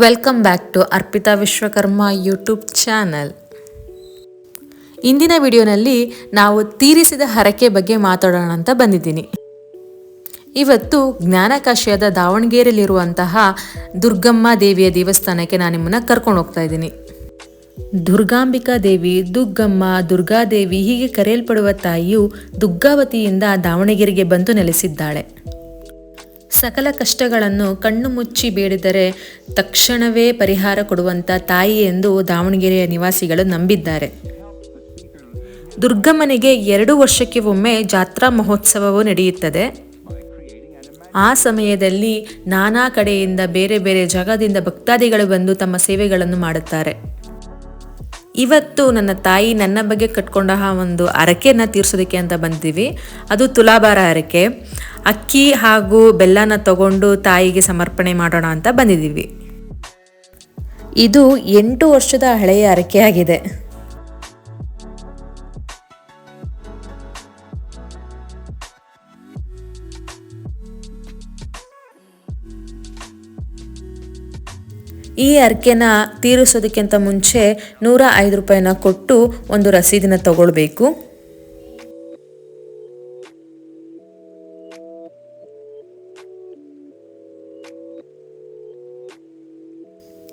Welcome back to Arpita Vishwakarma YouTube channel ಇಂದಿನ ವಿಡಿಯೋನಲ್ಲಿ ನಾವು ತೀರಿಸಿದ ಹರಕೆ ಬಗ್ಗೆ ಮಾತಾಡೋಣ ಅಂತ ಬಂದಿದ್ದೀನಿ. ಇವತ್ತು ಜ್ಞಾನಕಾಶಿಯಾದ ದಾವಣಗೆರೆಯಲ್ಲಿರುವಂತಹ ದುರ್ಗಮ್ಮ ದೇವಿಯ ದೇವಸ್ಥಾನಕ್ಕೆ ನಾನು ನಿಮ್ಮನ್ನು ಕರ್ಕೊಂಡು ಹೋಗ್ತಾ ಇದ್ದೀನಿ. ದುರ್ಗಾಂಬಿಕಾ ದೇವಿ ದುಗ್ಗಮ್ಮ ದುರ್ಗಾದೇವಿ ಹೀಗೆ ಕರೆಯಲ್ಪಡುವ ತಾಯಿಯು ದುಗ್ಗಾವತಿಯಿಂದ ದಾವಣಗೆರೆಗೆ ಬಂದು ನೆಲೆಸಿದ್ದಾಳೆ. ಸಕಲ ಕಷ್ಟಗಳನ್ನು ಕಣ್ಣು ಮುಚ್ಚಿ ಬೇಡಿದರೆ ತಕ್ಷಣವೇ ಪರಿಹಾರ ಕೊಡುವಂಥ ತಾಯಿ ಎಂದು ದಾವಣಗೆರೆಯ ನಿವಾಸಿಗಳು ನಂಬಿದ್ದಾರೆ. ದುರ್ಗಮ್ಮನಿಗೆ ಎರಡು ವರ್ಷಕ್ಕೆ ಒಮ್ಮೆ ಜಾತ್ರಾ ಮಹೋತ್ಸವವು ನಡೆಯುತ್ತದೆ. ಆ ಸಮಯದಲ್ಲಿ ನಾನಾ ಕಡೆಯಿಂದ ಬೇರೆ ಬೇರೆ ಜಾಗದಿಂದ ಭಕ್ತಾದಿಗಳು ಬಂದು ತಮ್ಮ ಸೇವೆಗಳನ್ನು ಮಾಡುತ್ತಾರೆ. ಇವತ್ತು ನನ್ನ ತಾಯಿ ನನ್ನ ಬಗ್ಗೆ ಕಟ್ಕೊಂಡ ಒಂದು ಅರಕೆಯನ್ನು ತೀರ್ಸೋದಕ್ಕೆ ಅಂತ ಬಂದಿದ್ದೀವಿ ಅದು ತುಲಾಭಾರ ಅರಕೆ. ಅಕ್ಕಿ ಹಾಗೂ ಬೆಲ್ಲನ ತಗೊಂಡು ತಾಯಿಗೆ ಸಮರ್ಪಣೆ ಮಾಡೋಣ ಅಂತ ಬಂದಿದ್ದೀವಿ. ಇದು ಎಂಟು ವರ್ಷದ ಹಳೆಯ ಅರಕೆಯಾಗಿದೆ ಈ ಅರ್ಕೆನ ತೀರಿಸೋದಕ್ಕಿಂತ ಮುಂಚೆ ನೂರ ಐದು ರೂಪಾಯಿನ ಕೊಟ್ಟು ಒಂದು ರಸೀದಿನ ತಗೊಳ್ಬೇಕು.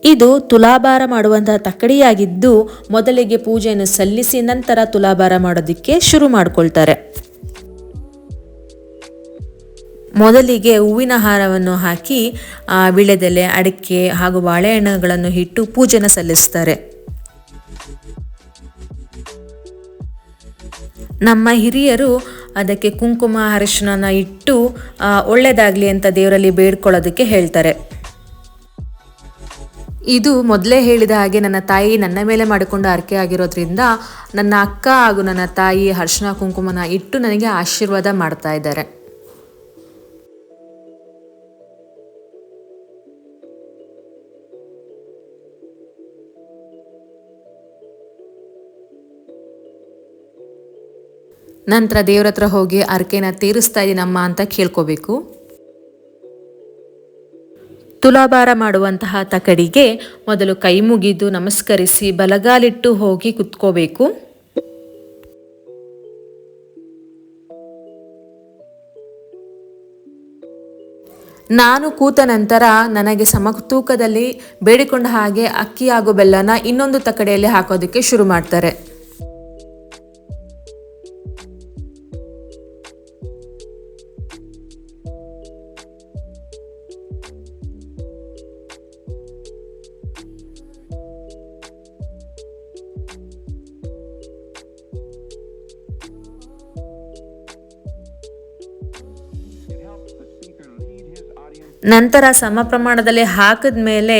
ಇದು ತುಲಾಭಾರ ಮಾಡುವಂತಹ ತಕ್ಕಡಿಯಾಗಿದ್ದು ಮೊದಲಿಗೆ ಪೂಜೆಯನ್ನು ಸಲ್ಲಿಸಿ ನಂತರ ತುಲಾಭಾರ ಮಾಡೋದಕ್ಕೆ ಶುರು ಮಾಡ್ಕೊಳ್ತಾರೆ. ಮೊದಲಿಗೆ ಹೂವಿನ ಹಾರವನ್ನು ಹಾಕಿ ವಿಳೆದೆಲೆ ಅಡಿಕೆ ಹಾಗೂ ಬಾಳೆಹಣ್ಣುಗಳನ್ನು ಇಟ್ಟು ಪೂಜೆನ ಸಲ್ಲಿಸ್ತಾರೆ. ನಮ್ಮ ಹಿರಿಯರು ಅದಕ್ಕೆ ಕುಂಕುಮ ಅರಿಶಿನ ಇಟ್ಟು ಒಳ್ಳೆಯದಾಗಲಿ ಅಂತ ದೇವರಲ್ಲಿ ಬೇಡ್ಕೊಳ್ಳೋದಕ್ಕೆ ಹೇಳ್ತಾರೆ. ಇದು ಮೊದಲೇ ಹೇಳಿದ ಹಾಗೆ ನನ್ನ ತಾಯಿ ನನ್ನ ಮೇಲೆ ಮಾಡಿಕೊಂಡು ಆರ್ಕೆ ಆಗಿರೋದ್ರಿಂದ ನನ್ನ ಅಕ್ಕ ಹಾಗೂ ನನ್ನ ತಾಯಿ ಅರಿಶಿನ ಕುಂಕುಮನ ಇಟ್ಟು ನನಗೆ ಆಶೀರ್ವಾದ ಮಾಡ್ತಾ ಇದ್ದಾರೆ. ನಂತರ ದೇವ್ರ ಹತ್ರ ಹೋಗಿ ಅರ್ಕೆನ ತೀರಿಸ್ತಾ ಇದ್ದೀನಮ್ಮ ಅಂತ ಕೇಳ್ಕೋಬೇಕು. ತುಲಾಭಾರ ಮಾಡುವಂತಹ ತಕಡಿಗೆ ಮೊದಲು ಕೈ ಮುಗಿದು ನಮಸ್ಕರಿಸಿ ಬಲಗಾಲಿಟ್ಟು ಹೋಗಿ ಕುತ್ಕೋಬೇಕು. ನಾನು ಕೂತ ನಂತರ ನನಗೆ ಸಮತೂಕದಲ್ಲಿ ಬೇಡಿಕೊಂಡ ಹಾಗೆ ಅಕ್ಕಿ ಹಾಗೂ ಬೆಲ್ಲನ ಇನ್ನೊಂದು ತಕಡೆಯಲ್ಲಿ ಹಾಕೋದಕ್ಕೆ ಶುರು ಮಾಡ್ತಾರೆ. ನಂತರ ಸಮ ಪ್ರಮಾಣದಲ್ಲಿ ಹಾಕಿದ ಮೇಲೆ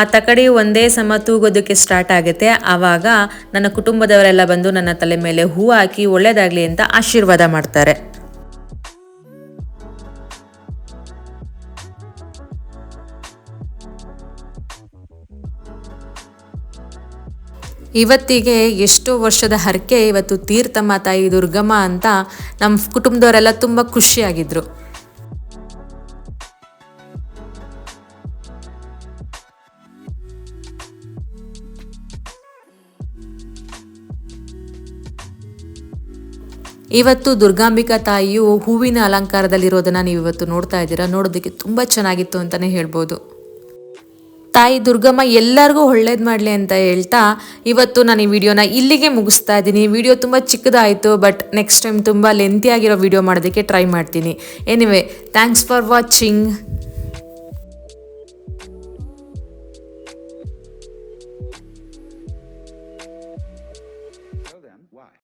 ಆ ತಕಡಿ ಒಂದೇ ಸಮ ತೂಗೋದಕ್ಕೆ ಸ್ಟಾರ್ಟ್ ಆಗುತ್ತೆ. ಆವಾಗ ನನ್ನ ಕುಟುಂಬದವರೆಲ್ಲ ಬಂದು ನನ್ನ ತಲೆ ಮೇಲೆ ಹೂ ಹಾಕಿ ಒಳ್ಳೇದಾಗಲಿ ಅಂತ ಆಶೀರ್ವಾದ ಮಾಡ್ತಾರೆ. ಇವತ್ತಿಗೆ ಎಷ್ಟೋ ವರ್ಷದ ಹರಕೆ, ಇವತ್ತು ತೀರ್ಥಮ್ಮ ತಾಯಿ ದುರ್ಗಮ್ಮ ಅಂತ ನಮ್ಮ ಕುಟುಂಬದವರೆಲ್ಲ ತುಂಬ ಖುಷಿಯಾಗಿದ್ರು. ಇವತ್ತು ದುರ್ಗಾಂಬಿಕಾ ತಾಯಿಯು ಹೂವಿನ ಅಲಂಕಾರದಲ್ಲಿರೋದನ್ನ ನೀವು ಇವತ್ತು ನೋಡ್ತಾ ಇದ್ದೀರಾ? ನೋಡೋದಕ್ಕೆ ತುಂಬ ಚೆನ್ನಾಗಿತ್ತು ಅಂತಲೇ ಹೇಳ್ಬೋದು. ತಾಯಿ ದುರ್ಗಮ್ಮ, ಎಲ್ಲರಿಗೂ ಒಳ್ಳೇದು ಮಾಡಲಿ ಅಂತ ಹೇಳ್ತಾ ಇವತ್ತು ನಾನು ಈ ವಿಡಿಯೋನ ಇಲ್ಲಿಗೆ ಮುಗಿಸ್ತಾ ಇದ್ದೀನಿ. ವಿಡಿಯೋ ತುಂಬ ಚಿಕ್ಕದಾಯಿತು, ಬಟ್ ನೆಕ್ಸ್ಟ್ ಟೈಮ್ ತುಂಬ ಲೆಂತಿಯಾಗಿರೋ ವಿಡಿಯೋ ಮಾಡೋದಕ್ಕೆ ಟ್ರೈ ಮಾಡ್ತೀನಿ. Anyway thanks for watching